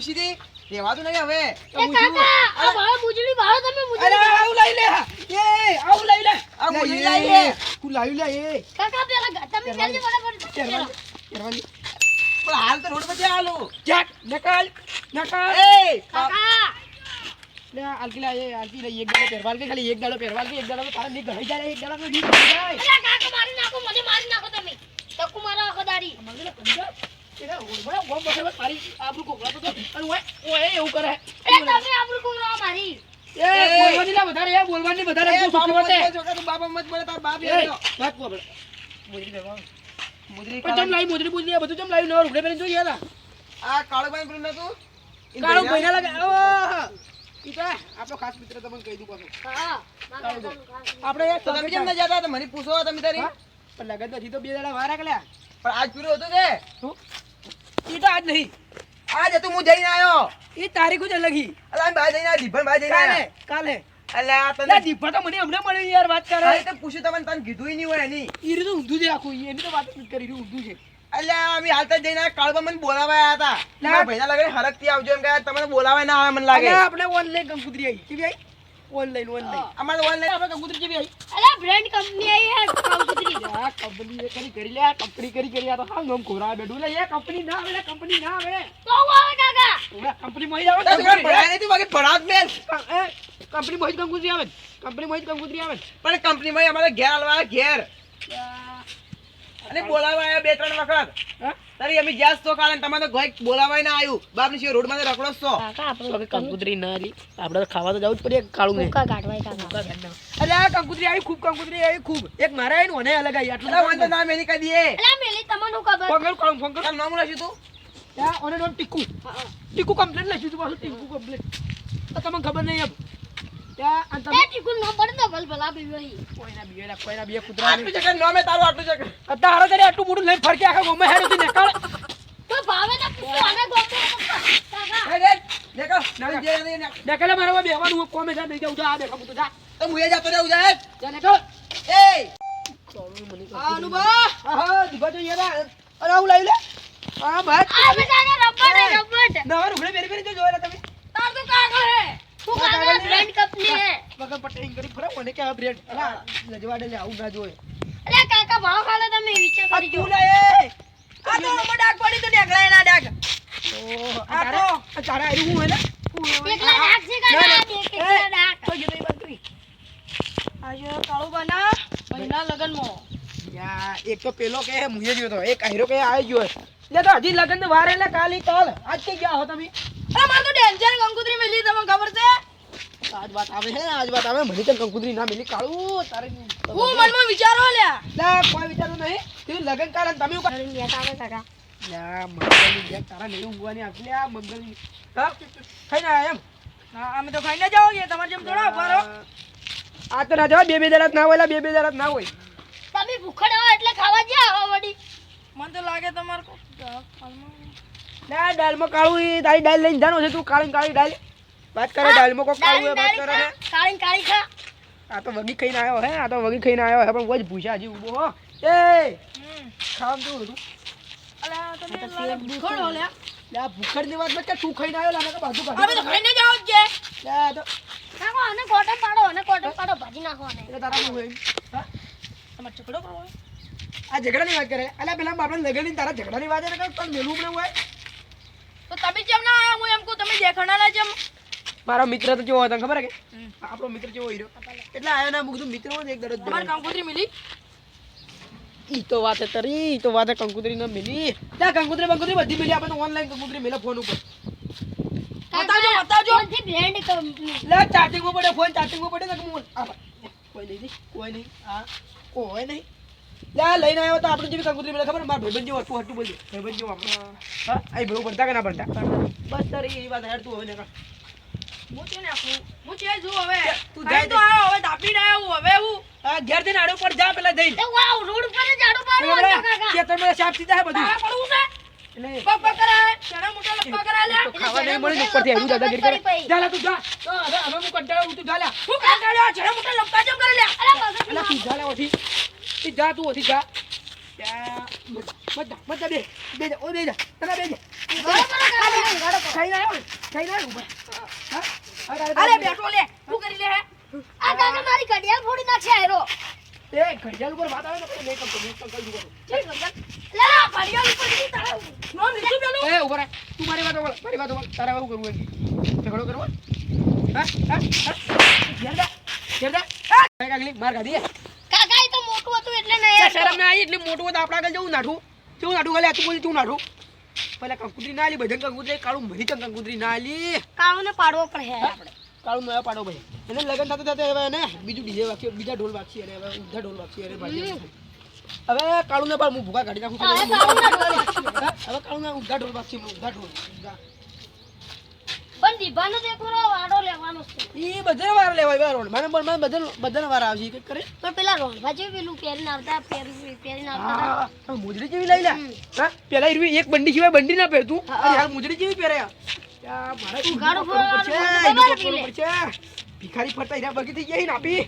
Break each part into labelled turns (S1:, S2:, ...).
S1: પૂછી દી. રેવાતું નહીં હવે.
S2: આવું લઈ લે. એ આવું લઈ લે.
S1: આ
S2: લે,
S1: લઈ લે.
S2: તું લાવી લે એ.
S3: કાકા પેલા તમે જલ્દી
S2: પહેરવાની, પહેરવાની.
S1: પણ હાલ તો રોડ પર હાલું.
S2: જાક, નકલ, નકલ.
S1: એ
S3: કાકા.
S2: લે, આલકી આલકી એક દાડો પહેરવા આલકી, ખાલી એક દાડો પહેરવા આલકી, એક દાડો તારા નહીં ગણાઈ જાય, એક દાડામાં નહીં ગણાઈ જાય.
S3: કાકા મારી નાખો મને મારી નાખો તમે. તકુ મારા આખો દાડી.
S2: મને સમજાય? એને ઓળખોડા, ઓમ બગાડવા તારી આબરૂ કોકળા તો અને ઓય, ઓય, એવું કરે.
S3: અરે તમે આબરૂ કોંગળા મારી
S2: એ, બોલવાની લે વધારે, એ, બોલવાની વધારે,
S1: એ
S2: તું સુખી
S1: બાપા
S2: વટે.
S1: મત બોલ, છોકરા, તું બાપા મત બોલે, તાર બાપ
S2: એ,
S1: યાર તો.
S2: વાત કહું આપણે. મોજડી પહેરવા.
S1: મુજરી
S2: પણ ચમ લાવી મોજડી બોજડી આ બધું ચમ લાવી નવા રૂપડે પહેરીને જોઈએ લા.
S1: આ કાળુભાઈ પેલું નતું? ઈ
S2: કાળો
S1: ભાઈના-
S2: ભાઈને લાગે ઓહ! ઈ તો આપણો ખાસ મિત્ર તમને કહી દઉં
S3: હા મારા કાકાનું ખાસ.
S2: આપણે એક
S1: તો તમે કેમ ના જતા મને પૂછો તમે તારી
S2: પણ લગન તો બે દાડા વાર.
S1: પણ આજ પીરો હતો કે
S2: શું? ઈ તો આજ નહીં.
S1: આજ હતું હું જઈને આવ્યો
S2: એ તારીખ જ અલગ હી.
S1: અલા ભાઈ જઈને આવ્યા, દીપન ભાઈ જઈને
S2: કાલે. કાલે.
S1: અલા તને
S2: દીપા તો મને હમણાં મળ્યો યાર વાત કરે.
S1: અરે તો પૂછ્યું તમને તને કીધું નહીં હોય એની.
S2: ઈ રીતે ઊંધું છે આખું એની તો વાત જ કરી રહ્યું ઊંધું છે.
S1: અલ્યા અમે હાલ તો જઈને કાળબા મને બોલાવા આવ્યા હતા. મારા ભાઈના લગન હરકતી આવજો એમ કે તમને બોલાવા ના આવે મને લાગે.
S2: આપણે ઓનલાઈન કંકુતરી આવી કે આવી ઓનલાઈન ઓનલાઈન.
S1: અમારે ઓનલાઈન
S2: આપણે કંકુતરી કેવી આવી
S3: અલા બ્રાન્ડ કંપની આવી હે કાઉસુત્રી
S2: આ કંપની કરી કરી લે કંપની કરી કરી આ તો હા નોમ ખોરા બેઠું. લે એ કંપની ના આવે લે કંપની ના આવે.
S3: તો આવે કાકા?
S2: ઓલા કંપની માં આવે
S1: મિનિટ ભણાય નથી બાકી જ મેલ
S2: કંપની માં કંકુતરી આવે કંપની માં જ કંકુતરી આવે
S1: પણ કંપનીમાં અમારે ઘેર આવ્યા, ઘેર. અને બોલાવા બે ત્રણ વખત.
S2: હા?
S1: તારી અમે જ્યાં તો કાલે તમે તો ગોઈ બોલાવાય ના આવ્યું બાપની રોડમાં રખડો છો.
S2: કંકુતરી ના આલી આપણે ખાવા તો જવું જ પડે કાળું ને.
S3: કાકા.
S2: અરે આ કંકુતરી આવી ખૂબ કંકુતરી આવી ખૂબ. એક મારે આવી ને અલગ આવી આટલું
S1: અલા, વાંધો ના
S3: મેલી મેલી તમને ખબર?
S2: ફોન કર ફોન કરું
S1: નામ લખ્યું તું?
S2: ત્યાં ઓને નામ ટીકુ. ટીકુ કમ્પ્લેટ લખ્યું તું પાછું ટીકુ કમ્પ્લેટ તો તમને ખબર નહીં એમ. મારા બેવાનું કોમે જા નહીં જાઉં જા આ દેખા હું તો જા
S1: તો હું એ જતો રહું જાય
S2: જા નીકળ
S1: એ
S2: અનુભા હા દીભા તો યાર અરે આવું લાવી લે હા ભાઈ
S3: આ બધાને રબર રબર
S2: નવા રૂપડે પહેરી પહેરી જોયેલા તમે.
S3: તાર તો કાકા હે. બ્રાન્ડ કંપની હે.
S2: વગર પટેલ કરી ફરે મને કે આ બ્રેડ અલા લજવાડે લે આવું ના જોય
S3: અલે કાકા ભાવ ખાલે તમે વિચાર કરી જો
S2: લે આ તો અમે ડાક પડી તો નીકળાય ના ડાક ઓહ આ તો તારા આયુ હું હે ને?
S3: એકલા ડાક છે કાકા એકલા ડાક
S2: તો જે તો બાત
S4: આજે કાળુ બના. મહિના લગનમાં.
S2: યા એક તો પેલો કે મુએ ગયો તો એક આયરો કે આવી ગયો લે તો હજી લગન વાર એટલે કાલી કાલ આજ કે ગયા હો તમે?
S4: અરે માર તો ડેન્જર કંકુતરી મેલી તમને ખબર છે?
S2: આજ વાત આવે છે આજ વાત આવે. મને તો કંકુત્રી ના મિલી. કાળુ તારે
S4: હું મનમાં વિચારો લ્યા
S2: લા કોઈ વિચારું નહીં. તું લગન કાલ તમે ઉકા
S3: ઘરે લેતા આવે કાકા
S2: યા મંગલની જે તારા નહીં ઊંઘવાની આટલે આ મંગલની હા ખાઈ ના એમ.
S4: હા, અમે તો ખાઈને જાઓ કે તમારે જેમ થોડા ઊભા રહો.
S2: આ તો ના જવા બે બે દરાત ના હોય બે બે દરાત ના હોય.
S3: તમે ભૂખડ હો એટલે ખાવા જ્યાં આવો વડી
S4: મને તો લાગે તમારે
S2: ના દાળમાં કાળું એ તારી દાળ લઈને જાણો છે તું કાળી કાળી દાળ. વાત કરે દાળમાં કોક કાળું હોય વાત કરે છે
S3: કાળી કાળી ખા.
S2: આ તો વગી ખાઈને આવ્યો હે આ તો વગી ખાઈને આવ્યો હે પણ કોઈ ભૂસા હજી ઊભો હો. એ
S4: હમ.
S2: ખાવાનું કેવું હતું?
S4: અલા તમે ભૂખડ હો લ્યા.
S2: લે કે તું ખાઈને આવ્યો લાગે કે બાજુ
S4: અમે તો ખાઈને જાઓ જ. કે
S2: લે તો
S3: નાખો અને કોટન પાડો અને કોટન પાડો ભાજી નાખો અને
S2: તારા હોય હા?
S4: તમારે ઝઘડો કરવો હોય?
S2: આ ઝઘડાની વાત કરે. અલ્યા પેલા આપણે લગડની તારા ઝઘડાની વાત કરે પણ મેલું પણ હોય?
S4: તો તમે કેમ ના આયા હું એમ કહું તમે દેખાણાના જેમ.
S2: મારો મિત્ર તો કેવો હતો ખબર કે? આપણો મિત્ર કેવો હીરો. એટલે આયો ના મુકતું મિત્ર હોય એક દરજ
S4: તમારે કંકુતરી મિલી?
S2: ઈ તો વાત તરી ઈ તો વાત કંકુતરી ન મિલી. ત્યાં કંકુતરી બંકુતરી બધી મિલી આપણે ઓનલાઈન કંકુતરી મિલે ફોન ઉપર.
S4: બતાવજો બતાવજો.
S3: કોણથી બ્રાન્ડ કંપની
S2: લે ચાર્જિંગમાં પડે ફોન પડે ને ભાઈ, કોઈ નહીં કોઈ નહીં હા કોઈ નહીં. લે લઈને આવ્યો તો આપણે જેવી કંકુતરી મિલે ખબર? મારા ભાઈબંધ જેવું હતું હતું બોલજો ભાઈબંધ જેવું આપણે હા આ ભેગું ભણતા કે ના ભણતા બસ તારી એ વાત હેડ તું હવે
S4: હું છે ને હું છે જો હવે.
S2: તું
S4: તું
S2: જાય
S4: તો આવ્યો હવે તાપીને આવ્યો હવે હું.
S2: ઘેર જઈને આડો પર જા પેલા જઈને.
S3: વાવ રોડ ઉપર જ આડો પાડો હતો કાકા.
S2: ખેતરમાં સાફ સીધા હે બધું.
S4: પડવું છે?
S2: એટલે
S4: પગ પગ કરાય ચણા મોટા લપકા કરાય લ્યા
S2: ખાવા નહીં મળે ને ઉપરથી હેડું દાદાગીરી કરે. જા લા તું જા. તો હવે હવે હું કંટાળો તું જા લ્યા
S4: હું કાઢ્યો ચણા મોટા લપકા જેમ કરે લ્યા
S3: અલા
S2: તું જા લે ઓથી તું જા તું ઓથી જા
S3: કરો.
S4: અરે બેઠો લે શું કરી લે હે
S3: આ કાકા મારી ઘડિયાળ ફોડી નાખશે આયરો
S2: એ ઘડિયાળ ઉપર વાત આવે તો નહીં કરતો, નહીં કરતો, નહીં કરતો.
S3: લે ઘડિયાળ ઉપરથી તારે
S4: નો નીચે પેલો
S2: એ ઊભો તું મારી વાત બોલ, મારી વાતો બોલ. તારે આવું કરવું એમ. ઝઘડો કરવો? હા? હા? હા? ઘેર જા. ઘેર જા. હા? કાંઈ કાંઈ માર ખાધી
S3: મોટું હતું એટલે નહીં.
S2: શરમ ના આવી એટલે મોટું હતું આપણા આગળ જવું નાઠું. જવું નાઠું ખાલી આતું બોલી તું નાઠું. પેલા કંકુતરી ના આલી બધા કંકુતરી કાળું મરી તો કંકુતરી ના આલી.
S3: કાળુને પાડવો પણ હે આપણે.
S2: કાળું નયો પાડો. ભાઈ એને લગન થતા થતા હવે એને બીજું ડીજે વાગશે બીજા ઢોલ વાગશે અને હવે ઉધા ઢોલ વાગશે અને હવે કાળું ને પાડ હું ભૂખા કાઢી નાખું
S3: હવે
S2: કાળું ના ઉધા ઢોલ વાગશે ઉધા ઢોલ ઊંધા.
S3: પણ દીભાનો તો એક વારો લેવાનો છે.
S2: ઈ બધાને વાર લેવાય વાર મને પણ મને બધાને બધાને વાર આવશે એક એક કરે.
S3: પણ પેલા રોણભા જેવું પેલું પહેરીને આવતા પહેરી પહેરીને આવતા
S2: હા હા, મુજરી જેવી લઈ લે. હા પેલા ઈરવી એક બંડી સિવાય બંડી ના પહેરતું. મુજરી જેવી પહેરે મારે
S3: બધું
S2: પડશે. ભિખારી ફરતા હીરા બગી થઈ ગયા ને આપી.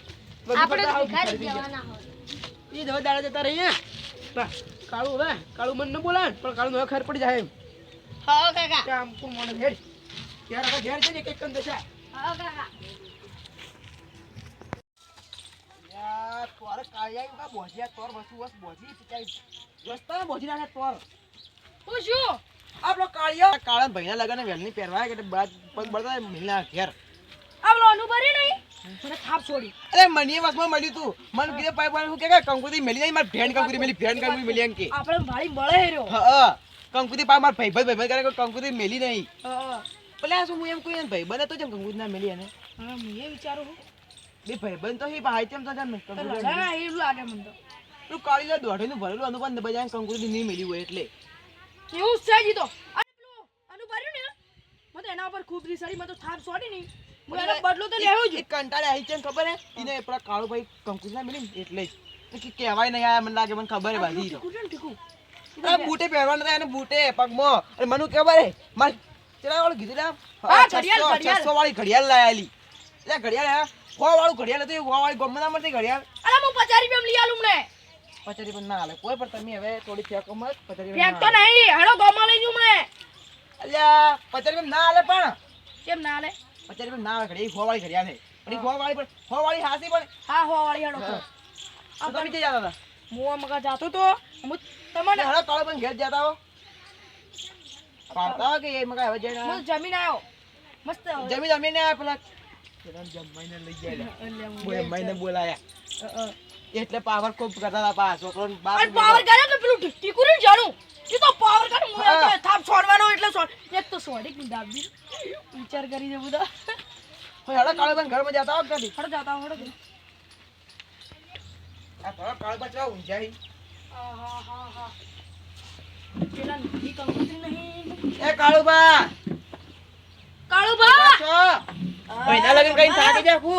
S3: આપણે ભિખારી
S2: ભિખારી થઈ ગયા.
S3: જવાના હોય.
S2: ઈ દવા દાડા જતા રહીએ. કાળું હવે. કાળું મન ન બોલાય પણ કાળું હવે ખર પડી જાય એમ.
S3: હા કાકા.
S2: કામ કોણ મોડે ઘેર ત્યારે હવે ઘેર છે ને એક એક દશા.
S3: હા કાકા
S2: યાર તોર કાળિયા કા તોર વસ્તુ વસ બોજી ચીકાઈ બોજી નાખે તોર.
S4: હું શું
S1: આપણો કાળિયો. કાળા ભાઈના લગન વેલની પહેરવા કે બાદ પગ બળતા મિલના ઘેર.
S4: આ પેલો અનુભરી નહીં. મને થાપ છોડી.
S1: અરે મને વસમાં મળ્યું તું. મને કીધે પાઇપ વાળું કે કે કંકુતી મેલી જાય માર ભેણ કંકુતી મેલી ભેણ કંકુતી મેલી એમ કે.
S4: આપણે ભાઈ મળે હેર્યો
S1: હા કંકુતી પા માર ભાઈ ભાઈ ભાઈ કરે કંકુતી મેલી નહીં.
S4: હા.
S1: પેલા શું હું એમ કોઈ ભાઈ બને તો જેમ ગંગુજ ના મેલી એને.
S4: હા હું એ વિચારું છું.
S1: બે ભાઈ બન તો હી ભાઈ તેમ તો
S4: લડા ના એવું લાગે મને તો.
S1: તું કાળી લે દોઢેનું ભરેલું અનુપન બજાય કંકુતી નહીં મેલી હોય એટલે.
S4: એવું છે જી તો. અને પેલું અનુભર્યું ને? મને એના ઉપર ખૂબ રીસાડી મને તો થાપ સોડી નહીં. હું એનો બદલો તો લેવું જ.
S1: કંટાળે આવી છે ખબર હે? એને પેલા કાળો ભાઈ કંકુતી ના મેલી એટલે જ. કે કહેવાય નહીં આયા મને લાગે મને ખબર હે બાજી
S4: ને
S1: બૂટે પહેરવાના હતા એને બૂટે પગમાં. અને મને ખબર હે માર કીધું લે
S4: હા, ઘડિયાળ, ઘડિયાળ.
S1: 600 વાળી ઘડિયાળ લાયેલી ઘડિયાળ હે. વાળું ઘડિયાળ હતી સો વાળી ગમે ના મળતી ઘડિયાળ?
S4: અરે હું પચાસ રૂપિયા લઈ આલું મને
S1: પચારી પણ ના હાલે કોઈ પણ તમે હવે થોડી ફેંકો મત પચારી
S4: ફેંક તો નહીં. હેડો ગોમાં લઈ જઉં મને
S1: અલ્યા પચારી પણ ના હાલે પણ.
S4: કેમ ના લે
S1: પચારી પણ ના ઘડિયાળ. સો વાળી ઘડિયાળ હે પણ ઈ વાળી પણ સો વાળી હાસી પણ.
S4: હા હો વાળી હેડો
S1: આ તમે જતા હતા?
S4: હું આ મગા જાતો તો હું તમને
S1: કાળો પણ ઘેર જતા હો. પાડતા કે એ મગા હવે જઈને
S4: હું જમીન આવ્યો મસ્ત
S1: જમી જમીને આ પેલા. પેલા જમાઈને લઈ ગયા બોય મહિને બોલાયા. એટલે પાવર ખૂબ કરતા પા છોકરો
S4: પાવર કરે કે પેલું ટીકુ ને જાણું એ તો પાવર કરે હું
S1: હા.
S4: થાપ છોડવાનો એટલે છોડ. એક તો છોડી કે દાબી વિચાર કરી દે બધા.
S1: હળો કાળો પણ ઘરમાં જતા હો કદી
S4: હડ જતા હડો જતા.
S1: આ થોડા કાળો બચવા ઊંઝાઈ.
S4: હા હા હા હા. પેલા નદી કંકોત્રી નહીં.
S1: એ કાળુબા. કાળુબા! મહિના લગન કઈ થાકી જા કુ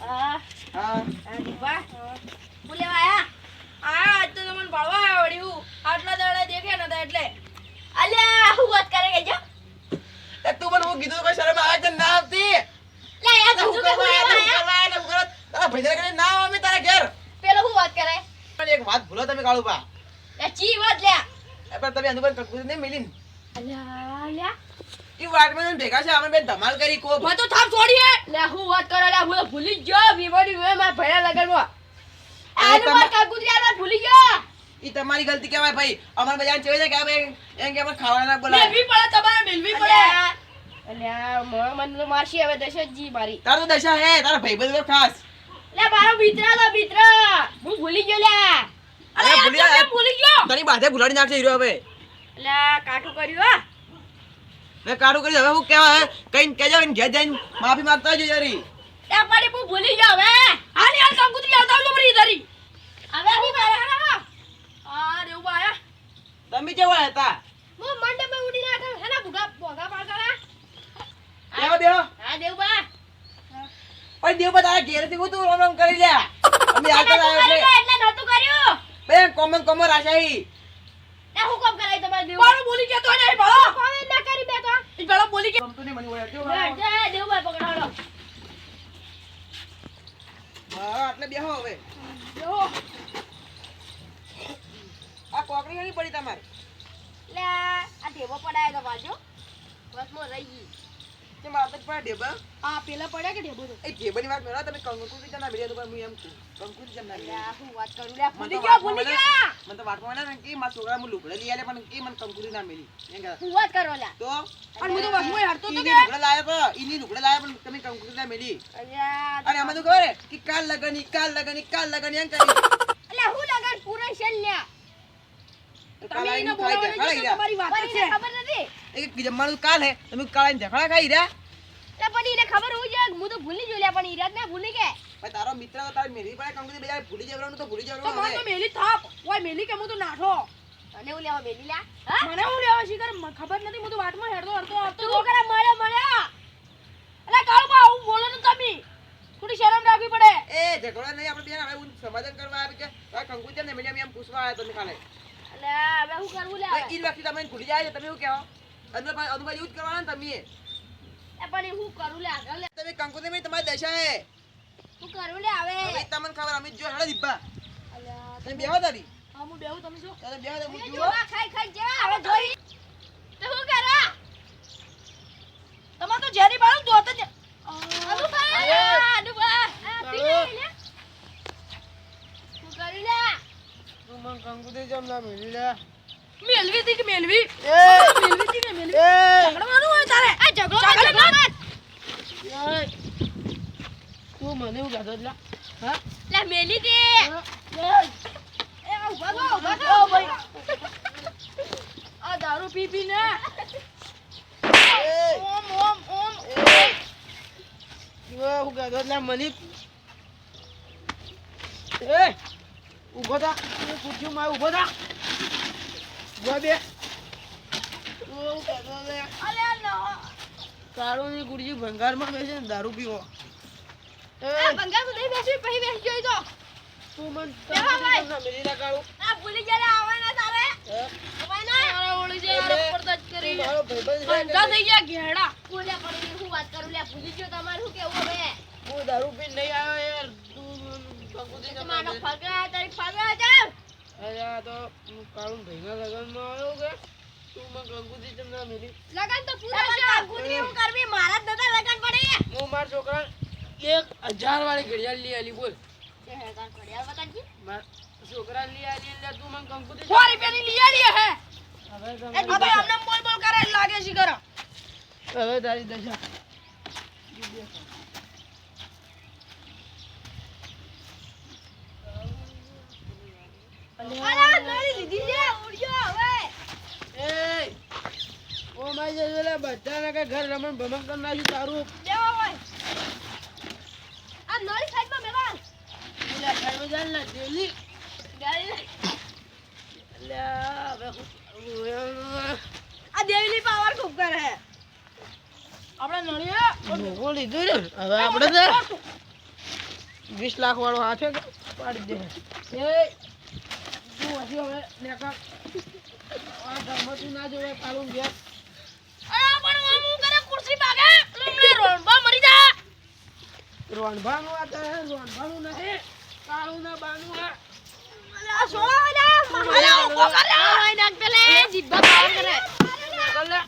S4: હા.
S1: હું.
S4: લેવા આયા? આ આજ તો તમને ભણવા આવડ્યું. આટલા દાડા દેખ્યા નતા એટલે. અલ્યા હું વાત કરે કે જો?
S1: તું મને હું કીધું કોઈ શરમ આવે છે? ના આવતી.
S3: લે યાર
S1: તો
S3: તો હું
S1: કરવા આયા, હું કરવા- તારા ભૈયા કરીને ના આવે તારા ઘેર.
S3: પેલો હું વાત કરે?
S1: પણ એક વાત ભૂલો તમે કાળુબા.
S3: લે ચી વાત લે
S1: પણ તમે અનુભવ કકુ ને
S3: લ્યા
S1: ઈ વાટમાં ભેગા છે અમે બે ધમાલ કરી
S4: મેં તો થાપ છોડી હે
S3: લે હું વાત કરો લે હું ભૂલી ગયો બીમારી વે મારા ભયા લગનમાં. આને માર ભૂલી ગયો.
S1: ઈ તમારી ગલતી કહેવાય ભાઈ. અમાર બજાર ચેવે છે કે ભાઈ એમ કે ખાવાના બોલાય.
S4: મેલવી પડે તમારે મેલવી પડે.
S3: અલ્યા મને તો મારશી હવે દશરથજી મારી.
S1: તારો દશા હે તારા ભાઈ તો ખાસ.
S3: લે મારો મિત્ર તો મિત્ર. હું ભૂલી ગયો લે
S4: અરે
S1: ભૂલી
S4: ગયો.
S1: તારી બાધે ભૂલાડી નાખશે હીરો હવે.
S3: લે કાઠું કર્યું હા.
S1: મેં કાઢું કરી હવે હું કેવા કઈ કેજો ને ઘેર જઈને માફી માંગતા જજો જરી.
S3: એ પાડી હું ભૂલી ગયો હવે
S4: હાલ યાર કંકુતરી આવતા આવજો મારી ધરી
S3: હવે નહીં મારે
S4: આ ઊભા આયા.
S1: તમે કેવા હતા?
S3: હું મંડપે ઉડીને થા હેના ભૂગા ભોગા પાડતા
S1: દેવ દેવ?
S3: હા દેવબા
S1: પણ દેવ તારા ઘેરથી હું તું રમ રમ કરી લે અમે
S3: એટલે
S1: આવતા
S3: તું
S1: આવ્યો એટલે
S3: એટલે નતું કર્યું.
S1: બેન કોમન કોમન રાશાહી
S3: લે હું કોમ કરાય તમારે દેવ?
S4: બાળો બોલી ગયો તો નહીં બાળો
S3: કોમે ના કરી બે તો.
S4: ઈ બોલી
S1: મને
S3: પકડાડો
S1: હા એટલે બેહો હવે.
S4: જો
S1: આ કોકરી નહીં પડી તમારે.
S3: લે આ ઢેબો પડાય તો બાજુ મો રહી ગઈ.
S2: તે મારે તો પડે ઢેબા
S4: આ પેલા પડ્યા કે ઢેબો તો?
S2: એ ઢેબાની વાત મેળવા તમે કંકુરી જમના મેળ્યા તો પણ હું એમ કહું કંકુરી જમના
S3: લે
S2: મેળ્યા
S3: હું વાત કરું લે ભૂલી
S2: તો
S3: ગયો ભૂલી ગયા!
S2: મને તો વાતમાં મને કે મારા છોકરા હું લુગડે લઈ આલે પણ કે મને કંકુરી ના મેલી.
S3: હું વાત કરો લે
S2: તો?
S4: અને હું તો વસમાં હેડતો તો
S2: ઈની લુગડે લાયા પણ ઈની લુગડે લાયા પણ તમે કંકુરી ના મેલી.
S3: અલ્યા
S2: આમાં તો ખબર કે કાલ લગન કાલ લગન કાલ લગન એમ કરી
S3: અલ્યા હું લગન પૂરા છે લ્યા.
S2: જમવાનું કાલ હે તમે કાલ આવીને ખાઈ રહ્યા
S3: પણ એને ખબર હું છે હું તો ભૂલી ગયો પણ ઈરાદ ને ભૂલી કે.
S2: તારો મિત્ર તો મેલી પડે કંકુરી બજાર ભૂલી જવાનું તો ભૂલી જવાનું
S4: તો
S2: હવે.
S4: મેલી થાપ. ઓય મેલી કે હું તો નાઠો?
S3: અને હું લેવા બેલી લા?
S4: મને હું લેવા શીખર? મ- ખબર નથી હું તો વાટમાં હેડતો હેડતો આવતો
S3: તું કરે મળ્યો મળ્યો અલ્યા કાળુ બા હું બોલો ને તમે. થોડી શરમ રાખવી પડે.
S2: એ ઝઘડો નહીં આપણે બેન હવે હું સમાધાન કરવા આવી કે આ કંકુ છે ને મેં એમ પૂછવા આવ્યા તમે કાલે
S3: અલ્યા હવે હું કરવું લે
S2: ભાઈ, ઈ વ્યક્તિ તમે ભૂલી જાય તમે એવું કહેવો? અનુભાઈ અનુભાઈ એવું જ કરવાના ને તમે.
S3: એ પણ હું કરું લે આગળ લે.
S2: તમે કંકુરી ભાઈ તમારી દશા હે.
S3: હું કરું લે હવે
S2: હવે તમને ખબર અમે જો હેડો દીપા
S3: અલ્યા
S2: તમે બેહો તારી.
S4: હા હું બેહું તમે શું
S2: તમે બેહો તમે
S3: જોવા ખાઈ ખાઈ જા હવે જોઈ. તો હું કરા?
S4: તમારે તો જેરી બાળું દોત જ
S3: અનુભા અનુભા આ પી લે લે હું કરું લે
S2: તું મને કંકુરી જમ ના મેલી લે.
S4: મેલવી હતી કે મેલવી?
S2: એ!
S4: મેલવી હતી કે મેલવી?
S2: એ!
S4: ઝઘડવાનું હોય તારે?
S3: આ ઝઘડો ઝઘડો મત!
S2: તું મને એવું ગાધો લા હા?
S3: લે મેલી દે!
S4: એ! ઊભા થો ઊભા થો! ભાઈ. આ દારૂ પી પી ને. ઓમ ઓમ ઓમ.
S2: હું ગાધો લા મને. એ! ઊભો થા. પૂછ્યું મારે ઊભો થા. ઊભો બે. તું એવું કહેતો એટલે
S3: અલ્યા નો.
S2: ગુરજી ભંગારમાં બેસે ને દારૂ પીવો.
S3: ભંગાર તો નહીં બેસી પછી બેસી જોઈ તો.
S2: તું મન
S3: બેહો
S2: ના કાળું
S3: આ ભૂલી ગયા આવવાના તારે.
S2: હે?
S3: ના
S4: ઓળી ઉપર જ કરી થઈ ગયા ઘેડા.
S3: હું વાત કરું લે ભૂલી ગયો તમારું કેવું હવે?
S2: હું દારૂ પી નહીં આવ્યો યાર. તું કંકુતી જમ ના
S3: તમારો
S2: મેલી.
S3: ફગા તારી ફગા જાવ
S2: અરે આ તો હું કાળું ભાઈના લગનમાં આવ્યો કે? તું મને કંકુતી જમ ના
S3: લગન તો પૂરા છે ગુજરી હું કરવી? મારા દાદા લગન પડે
S2: હું મારા છોકરા એક હજાર વાળી ઘડિયાળ લઈ આલી બોલ. છોકરા લઈ આલી એટલે તું મને કંકુતી
S4: સો રૂપિયાની લઈ આલી હે.
S2: હવે તમે-
S4: આ ભાઈ આમને બોલ બોલ કરે લાગે છે કરો
S2: હવે તારી દશા
S3: અલા નળી લીધી છે ઉડ્યો હવે
S2: એ ઓ મારી જશે એટલે બધાને કે ઘર રમણ ભમણ કરી નાખ્યું તારું.
S3: હોય. આ નળી સાઈડમાં મેવાલ
S2: એટલે જાય ને?
S4: આ દેવલી પાવર ખૂબ કરે હે આપણે નળીએ?
S2: ભોગો લીધું ને હવે આપણે તો વીસ લાખ વાળો હાથે પાડી દે. એ હજી હવે નેકા આ ઘરમાં ના જોવે નહીં કાળું ના બાનું આ
S4: અલા સોળા અલા ઊભો કરે
S3: આઈ નાખ પેલે જીભા પાવર કરે
S2: કલે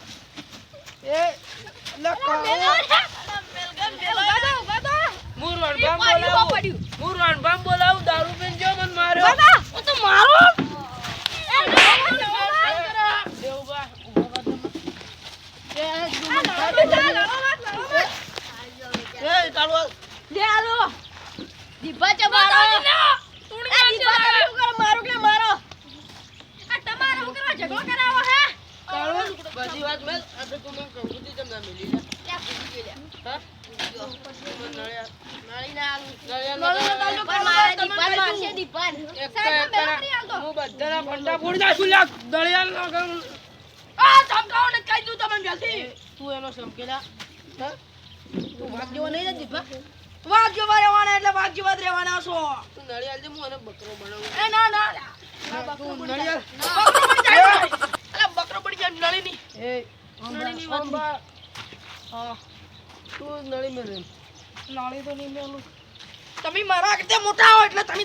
S2: બોલાવું દારૂ પીને જો મને માર્યો.
S3: મારો એ નવો નવો
S2: દેવબા ઊભો કર તમે. એ તું મને
S3: આ
S2: ખાધું.
S3: લડો મત લડો મત
S2: એ કાળું
S3: લે આલો જીભા ચબારો આ જીભા કરે શું કરે મારો કે મારો આ તમારે શું કરવા ઝઘડો કરાવો હે
S2: કાળું બધી વાત મેલ આ તો તું મને કંકુતી જમ ના મિલી લે
S3: લે ભૂલી ગયો લે
S2: હા તું મને નળિયા
S3: નળી ના
S2: નળિયા
S4: નળિયા
S2: નતા
S4: ના
S2: આવે.
S4: તમે
S3: પણ મારા દીપાન મારશે દીપાન
S2: એક
S3: સાહેબ
S2: તો
S3: મેં
S2: એક
S3: નહીં આવતો
S2: હું બધાના ફંડા ફોડી નાખું લ્યા. દળિયા ના કરું.
S4: આ ધમકાવો ને કહી દઉં તમને જલ્દી
S2: તું એનો સમકેલા હા તું ભાગ જેવો નહીં ને દીપા
S4: વાઘ જેવા રહેવાના એટલે વાઘ જેવા જ રહેવાના છો
S2: તું નળિયા દે હું એને બકરો બનાવું
S4: એ ના ના
S2: તું નળિયા
S4: બકરો પડી જાય અલા બકરો પડી જાય નળીની
S2: એ
S4: નળીની વાત
S2: અંબા હા તું નળી મેં રહે
S4: નળી તો નહીં મેલું તમે મારા કરતા મોટા હો એટલે તમે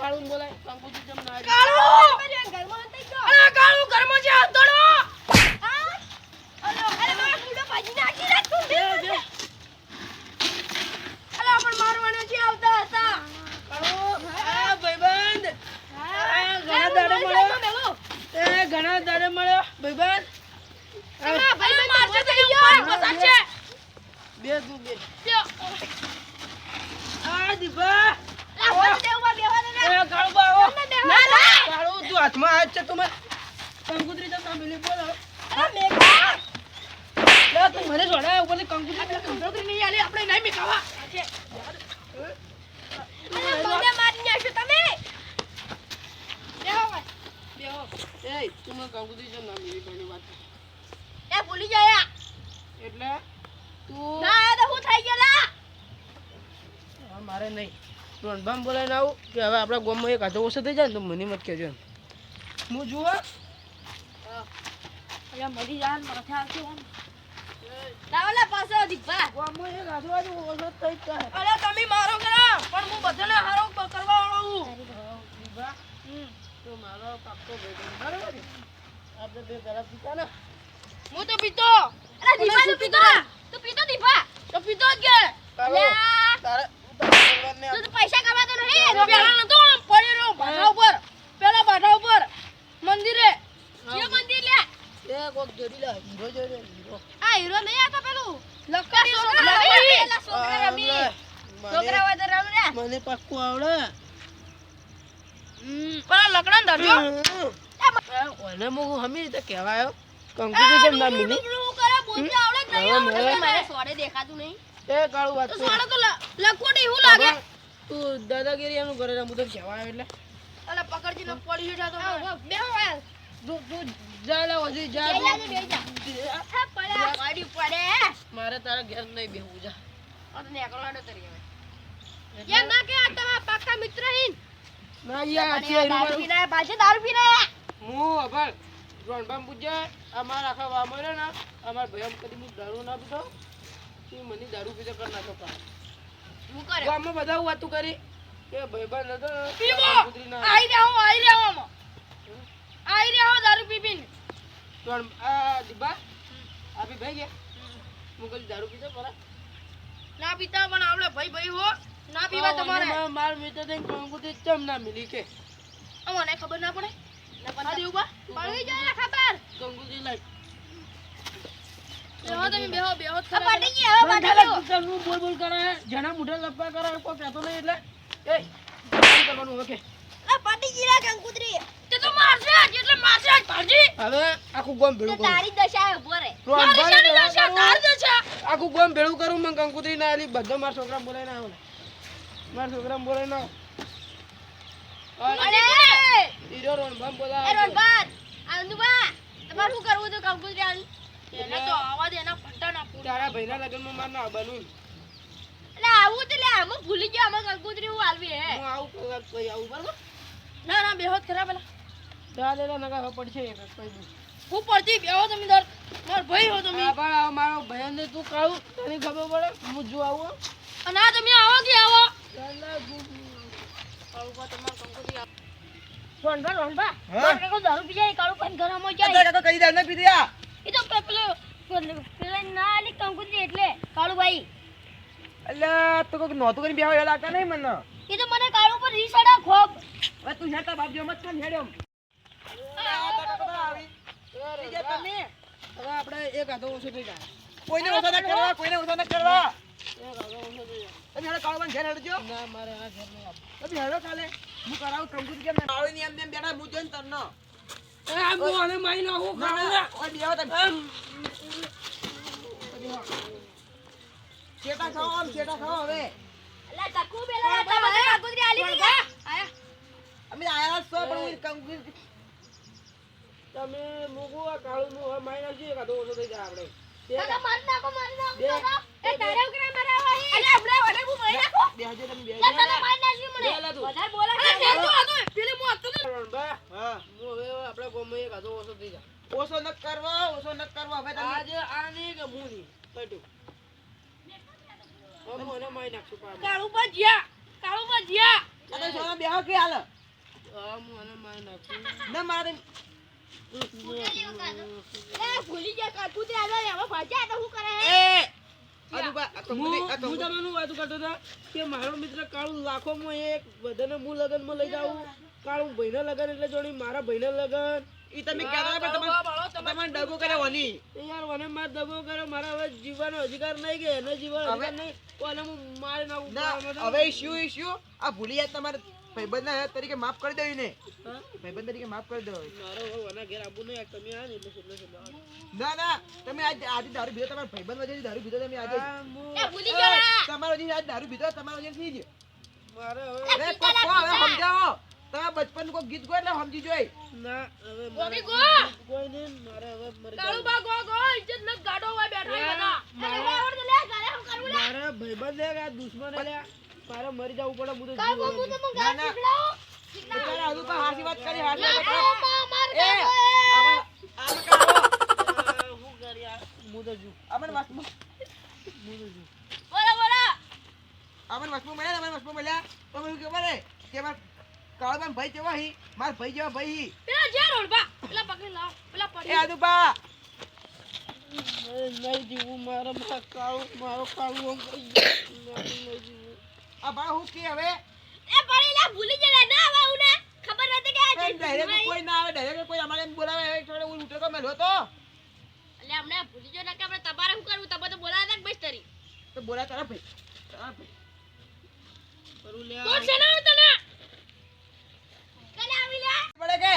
S2: કાળું બોલાય કંકુજી જેમ ના
S4: કાળું
S3: ઘરમાં થઈ જો
S4: અરે કાળું ઘરમાં છે હાથ
S3: આ અરે અરે મારો કુડો ભાજી નાખી રે તું
S2: બે, બે.
S4: અલા પણ મારવાના જે આવતા હતા
S2: કાળું. આ ભાઈબંધ. આ ઘણા દાડે મળ્યો. એ ઘણા દાડે મળ્યો ભાઈબંધ.
S3: આ ભાઈ મારશે થઈ ગયો
S4: પસાર
S2: બે દુ બે. આ દીપા.
S3: આ હોલ દેવા બેવા દે
S2: એ કાળું બા આવો.
S3: ના ના
S2: કાળું તું હાથમાં હાથ છે તું મને તો સાંભળી બોલો.
S3: અરે મેઘા
S2: લે તું મને જોડાય ઉપરથી કંકુતરી
S4: કંકોત્રી નહીં આલી આપણે નહીં મેકાવા.
S3: અરે મને મારી નાખ્યો તમે.
S4: બેહો બેહો.
S2: એ તું મને કંકુતરી જેમ ના મિલી કોઈની વાત
S3: એ ભૂલી ગયા
S2: એટલે? તું?
S3: ના આ તો હું થઈ ગયેલા.
S2: મારે નહીં. રોનબામ બોલાવીને આવું કે હવે આપણા ગામમાં એક આધો ઓછો થઈ જાય ને તો મને મત કહેજો હું જુઓ
S4: અહીંયા મરી જાય માથે આવશે.
S3: લાવલા પાછો દીપા
S2: ગામમાં એક હાથો આજે ઓછો થઈ જાય.
S4: અરે તમે મારો કરા પણ હું બધાને હારો કરવા વાળો હું
S2: દીપા, તો મારો પાક્કો ભાઈબંધ બરાબર આપણે બે ઘરે પીતા ને.
S4: હું તો પીતો.
S3: અરે દીપા તું પીતો તું પીતો દીપા.
S4: તો પીતો કે.
S2: તારે
S3: તું પૈસા કમાતો નહીં
S4: પેલા નતો આમ પડી રહ્યો બાઠા ઉપર પેલા બાઠા ઉપર મંદિરે.
S3: કયો મંદિર લે.
S2: એ કોક જોડી લે હીરો જોડે હીરો.
S3: આ હીરો નહીં આવતો પેલું?
S4: લક્કડી
S3: છોકરા
S4: છોકરા
S3: રમી.
S4: રમી.
S3: પેલા છોકરા રમી. છોકરા હોય તો
S2: મને પાક્કું આવડે.
S4: પેલા લકડા ધરજો
S2: ઓને હું હમી રીતે કહેવાયો? કંકુતરી જેમ ના મિલી
S3: શું કરે બોલતે આવડે નહીં આવડે
S2: મને-
S3: મને સોડે દેખાતું નહીં.
S2: એ કાળું વાત
S4: તો
S2: છે.
S4: તો લ- લખોટી હું લાગે.
S2: તું દાદાગીરી એનું ઘરે તો કહેવાયો એટલે
S4: અલા પકડજી ને પડી હેઠા તો.
S3: પડી પડે.
S2: મારે તારા ઘેર નહીં બેહવું જા
S3: આ તો નેકળવાનો તરી હવે. એમ ના કે આ તમારા પાક્કા મિત્ર હીન.
S2: ના યાર
S3: અને દારૂ પીને આયા, પાછા દારૂ પીને આયા.
S2: હું અભળ રોણબામ પૂછે અમાર આખા વામો ના અમાર ભાઈ કદી દારૂ ના પીધો તું મને દારૂ પીતો કર નાખો પા? ગામમાં બધા વાતો કરી. કે ભાઈબંધ હતો
S4: આઈ રહ્યો આઈ રહ્યો આઈ રહ્યો દારૂ
S2: પીપીન. આ દીબા આપી ભાઈ ગયા? હું દારૂ પીતો પરા.
S4: ના પીતા પણ આપણે ભાઈ ભાઈ હો. ના પીવા તમારે.
S2: માર મિત્ર થઈને કંગુતી ચમ ના મિલી કે.
S4: અમને ખબર ના પડે.
S3: ના
S4: આ દેવું બા
S3: જોઈએ ખબર.
S2: કંગુતી લાઈ
S4: બેહો તમે બેહો બેહો ખરા
S3: પટી ગઈ, હવે પટી ગયું.
S2: બોલ બોલ કરે જણા મોઢા લપકા કરે કોઈ કહેતો નહીં એટલે એ કરવાનું ઓકે
S3: આ પટી ગઈ રે કંકુતરી.
S4: તે તો મારશે એટલે મારશે ભાજી.
S2: હવે આખું ગોમ ભેળું કરું
S3: તારી દશા ઊભો રે.
S4: મારી
S2: રોણભાઈ
S4: શાની
S2: ભેળા
S4: દશા?
S2: કરું.
S4: દશા.
S2: આખું ગોમ ભેળું કરું મને કંકુતરી ના આલી બધો મારા છોકરા બોલે ના આવે મારા છોકરા બોલે ના
S3: અરે, એ આંદુબા, તમારે શું કરવું હતું કંકુતરી?
S4: એને તો આવા દે એના ફંટા ના પૂરા.
S2: તારા ભાઈના લગ્નમાં માર ના આવવાનું.
S3: એટલે આવું તો લે, આમાં ભૂલી ગયા આમાં કંકુતરી હું આલવી હે.
S2: હું આવું કલાક પછી આવું બરાબર?
S4: ના ના બેહો ખરા પેલા.
S2: ચાલે લે નકા હવે પડશે એક જ પછી
S4: હું પડતી બેહો તમે દર માર ભાઈ હો તમે.
S2: આ પણ મારો ભાઈ ને તું કાળું તને ખબર પડે હું જો આવું
S4: અને આ તમે આવો કે આવો?
S3: રોનબા, રોનબા,
S1: હા?
S3: મારે કાકો દારૂ પી જાય, કાળું પાણી ઘરમાં જાય.
S1: કઈ દાળ ના પીધી આ?
S3: એ તો પેલો પેલો- ના આલી કંકુતરી એટલે કાળુભાઈ.
S1: અલ્યા તો કોઈક નહોતું કરીને બેહવા લાગતા નહીં મને?
S3: એ તો મને કાળુ પર રીસાડા ખોબ
S1: હવે તું હેતા બાપ જો મત કર હેડ્યો.
S2: તમે? હવે આપણે એક હાથો ઓછો થઈ જાય
S1: કોઈને ઓછા ના કરવા કોઈને ઓછા ના કરવા.
S2: ઓછો
S1: તમે હેડો કાળો બંધ ઘેર હેડજો.
S2: ના મારે આ ઘર નહીં.
S1: તમે હેડો કાલે. હું કરાવું કેમ ના આવે ની એમ બેઠા હું જોઈને તરનો
S2: એ આ હું મારી નાખું
S1: ના
S2: ખાવું
S1: ના ઓય બેહો તમે ચેટા ખાઓ આમ ચેટા ખાઓ હવે
S3: આલી?
S4: આયા
S1: અમે આયા છો પણ હું
S2: તમે મૂકો કાળું હવે મારી નાખજો કાં ઓછો થઈ જાય આપણે
S3: કાકા મારી નાખો મારી નાખો. એ તારે ઉકરા મારા વાહી.
S4: અરે આપણે વડે હું મારી નાખો?
S2: બે હાજર તમે બે
S3: એ તને મારી નાખ્યું મને.
S2: બે લા તું.
S4: વધારે બોલે અરે નેતો હતો પેલે હું હતો ને
S1: હા.
S2: હું. હવે આપણે ગામમાં એક હાથો ઓછો થઈ જાય.
S1: ઓછો ન કરવો ઓછો ન કરવો. હવે તમે
S2: આજે આ નહીં કે હું નહીં. કટ્યું હવે મારી નાખશું પાછું.
S4: કાળું પર જ્યા. કાળું પર જ્યા.
S1: આ તો સોના બેહો કે હાલ?
S2: હવે મારી નાખશું
S1: ન મારે.
S3: ભૂલી ગયા કાકુ તે. આગળ એમાં તો શું કરે હે?
S1: એ અનુભા આ
S2: હું
S1: કંપની આ
S2: હું
S1: કંપની
S2: તમને વાતો કરતો હતો કે મારો મિત્ર કાળું લાખોમાં એક બધાને હું લગનમાં લઈ જાઉં. કાળું ભાઈના લગન એટલે જોડી મારા ભાઈના લગન.
S1: ઈ તમે કહેતા પણ ડગો
S2: યાર માર દગો કર્યો મારા હવે જીવવાનો અધિકાર નહીં કે એનો જીવન
S1: હવે-
S2: અધિકાર નહીં. કોને હું મારી
S1: ના હવે આ ભૂલી તમારે ભાઈબંધના તરીકે માફ કરી દો ને ભાઈબંધ તરીકે માફ કરી દો
S2: મારો હવે વના ઘેર આબુ નહીં તમે આ ને.
S1: ના ના તમે આજ આજે દારૂ પીધો તમારા ભાઈબંધ વચ્ચે દારૂ પીધો તમે આજે તમારો જે આજ દારૂ પીધો તમારો જે થઈ ગયો સમજાવો તમે બચપનનું કોઈ ગીત ગો એટલે સમજી જોઈ
S2: ના હવે મારે કોઈ નહીં મારે હવે
S4: ગો ગો ઇજ્જત ન ગાડો હોય બેઠા?
S2: મારા ભાઈબંધ લે દુશ્મન લે મારે મરી જવું પડે હું તો
S1: ના, ના.
S3: શીખડાવું?
S1: બિચારા હજુ તો હાસી વાત કરી હાસી વાત એ
S3: એ.
S2: હું કરી? હું તો જુ
S1: આમાં વસ્તુ
S2: હું તો જુ
S4: બોલા બોલો.
S1: આમાં વસ્તુ મળ્યા ને આમાં વસ્તુ મળ્યા. તો મને ખબર હે કે મારા કાળબાન ભાઈ જેવા હી? માર ભાઈ જેવા ભાઈ હી.
S4: પેલા રોડ બા. પેલા પકડી લાવ. પેલા
S1: એ
S4: પડી
S1: આદુબા
S2: નહીં નહીં જીવું મારા મારા કાળું મારો કાળું આમ
S1: આ હું કે હવે?
S3: એ પડી લે, ભૂલી જલે ના આવે હું ને. ખબર નથી કે આ
S1: એ કોઈ ના આવે direct કોઈ અમારે એમ બોલાવે એ થોડો હું ઉઠે તો મેલો તો.
S3: એટલે અમને ભૂલી જો ને કે આપણે તમારે શું કરવું? તમે તો બોલાવે તક કે બસ તરી.
S1: તો બોલા તારા ભાઈ તારા ભાઈ.
S2: કરું લે
S4: તો છે ના તને
S3: કલે આવી લે.
S1: પડે કે?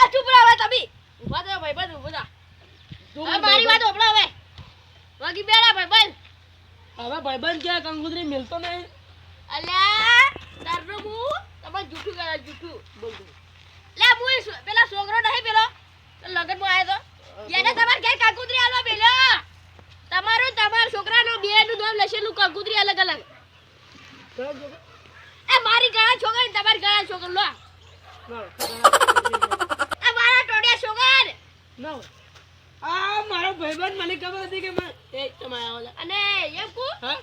S4: એ ચૂપ રહો હવે તમે. ઊભા થયો ભાઈ બંધ ઊભા થા.
S3: હવે મારી વાત હોભળો હવે. વગી બેડા ભાઈ બસ
S2: હવે ભાઈબંધ કે કંકુતરી મિલતો નહીં.
S3: અલ્યા તારનો હું? તમારે જૂઠું કરે જૂઠું
S2: બોલ.
S3: લે હું પેલા છોકરો નહીં પેલો? લગનમાં આવ્યો તો. એને તમારે ઘેર કાકુતરી આલવા બેલો તમારું તમારા છોકરાનો બે નું નામ લખેલું કાકુતરી અલગ અલગ. એ મારી ઘણા છોકરા તમારી ઘણા છોકરો લો. એ મારા ટોડિયા છોકર
S2: નો. આ મારો ભાઈબંધ મને ખબર હતી કે મેં એ તમે લે.
S3: અને એમ કુ?
S2: હા?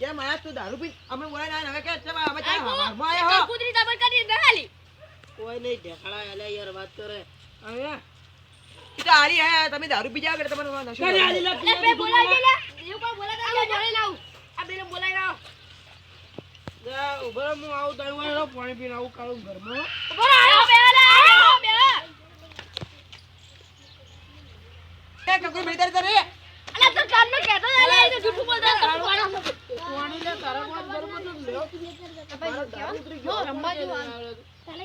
S1: કેમ આયા તું દારૂ પી અમે બોલાય ના હવે કે છે અમે
S3: કુ
S1: હો.
S3: કરી
S2: કોઈ નહીં ઢેકાડા આલ્યા યાર વાત કરે. હવે?
S1: ઈ તો હારી હે તમે દારૂ પી જાવ કે તમારે નશો
S2: કરી આલી લે,
S3: બે બોલાવી દે. લે એવું કોઈ બોલાતા નહીં.
S4: બોલાઈ લાવ. આ બેને બોલાઈ લાવ.
S2: જા, ઊભો હું આવું તારી પાણી પીને આવું કાળું ઘરમાં
S4: આયો બે આયો બે
S1: કરે
S3: તો કાનનો કહેતો લે, તો જૂઠું બોલતો હતો.
S2: લે તારા કોણ ઘરમાં તો લેવો મારો દારૂ ઉતરી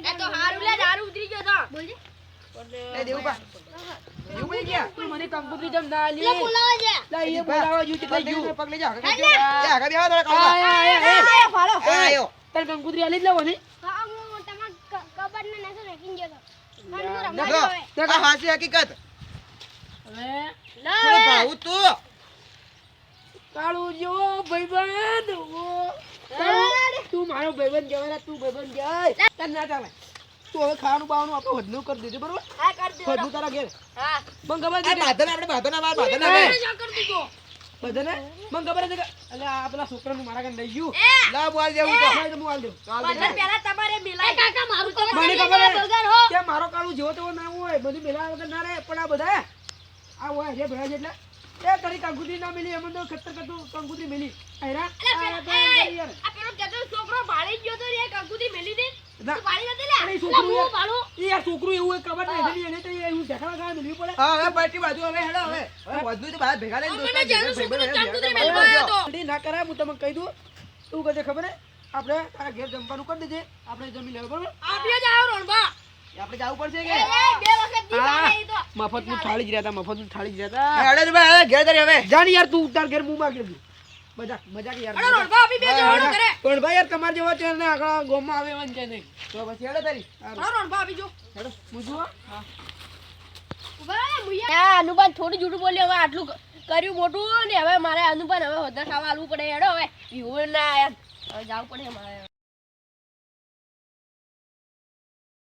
S3: એ તો હારું લે દારૂ ઉતરી ગયો તો બોલજે
S1: એ દેવું પા ગયા
S2: તું મને કંકુતરી જેમ ના
S3: લે બોલાવા છે
S2: લા, એ બોલાવા જ્યું છે,
S1: પગ
S2: એટલે જ્યું.
S1: લઈ પગ લઈ જાઓ આગળ બેસો. આગળ બેસો થોડા કામ
S2: આ, આ, આ,
S3: ફાળો
S1: આયો
S2: તારે કંકુતરી આલી જ લેવો
S3: હા હું તમાર કબર ને નસો રાખીને ગયો તો
S2: યાર,
S1: દેખો આ હાસી હકીકત
S2: હવે
S1: થોડું ભાવું તું
S2: કાળું જો ભાઈબંધ. તું મારો ભાઈબંધ કહેવાય તું ભાઈબંધ જાય તાર ના ચાલે તું હવે ખાવાનું બાવાનું આપણે વધનું કરી દેજો બરોબર?
S3: હા કરી દેજો.
S2: વધનું તારા ઘેર.
S3: હા.
S2: મને ખબર છે
S1: બાધન આપણે બાધન માર બાધન આવે.
S2: બધાને? મને ખબર છે કે અલે આ પેલા છોકરાનું મારા ઘરે લઈ ગયું.
S1: લા બોલ દેવું તો.
S2: હા, આલ દઉં
S1: ચાલ
S3: પહેલા તમારે મિલાય. કાકા મારું તો
S2: મને ખબર
S3: છે
S2: કે મારો કાળું જેવો તેવો ના હોય બધું બેલા વગર ના રહે પણ આ બધા આ હોય છે ભેળા છે એટલે એ તારી કંકુતરી ના મિલી એમ તો ખતર ખતું કંકુતરી મિલી. આયરા આ તો યાર.
S3: આ પેલો કહેતો છોકરો ભાળી ગયો તો રે કંકુતી મેલી દે. તું ભાળી નથી લે?
S2: અરે એ
S3: હું
S2: યાર- યાર છોકરું એવું હોય ખબર નહીં એને તો એવું ઢેકડા ખાવા મિલવી પડે.
S1: હા હવે પાર્ટી બાજુ હવે હેડો હવે. હવે વધુ તો બહાર ભેગા લઈને દોસ્તા ભેગા ભેગા ભેગા
S4: કંકુતરી
S1: ભેગા
S4: મેલવા આવ્યો તો.
S2: ઠંડી ના કરાય હું તમને કહી દઉં. તું કહે ખબર હે આપણે તારા ઘેર જમવાનું કરી દેજે. આપણે જમી લેવું બરોબર?
S4: જ રોણબા
S1: આપણે જવું પડશે કે?
S3: એ બે વખત દી
S2: હા.
S3: ભાળી તો.
S2: મફતનું થાળી જ રહેતા મફતનું થાળી જ રહેતા.
S1: હેડો જ ભાઈ ઘેર તારી હવે.
S2: જાણ યાર તું તાર ઘેર મું માગી લીધું મજાક મજાક યાર.
S4: અરે
S2: મજાક.
S4: રોણબા બે જવાનો કરે.
S2: પણ ભાઈ યાર તમારે જેવા છે ને આગળ ગોમમાં આવે એમ છે નહીં.
S1: તો પછી હેડો તારી.
S2: હારું.
S4: અરે રોણબા જો.
S2: હેડો, હું. જુઓ?
S3: આ અનુપાન થોડું જૂઠું બોલ્યો હવે આટલું કર્યું મોટું ને હવે મારે અનુપાન હવે વધારે ખાવા આવવું પડે. હેડો હવે. એવું ના યાર હવે જવું પડે મારે.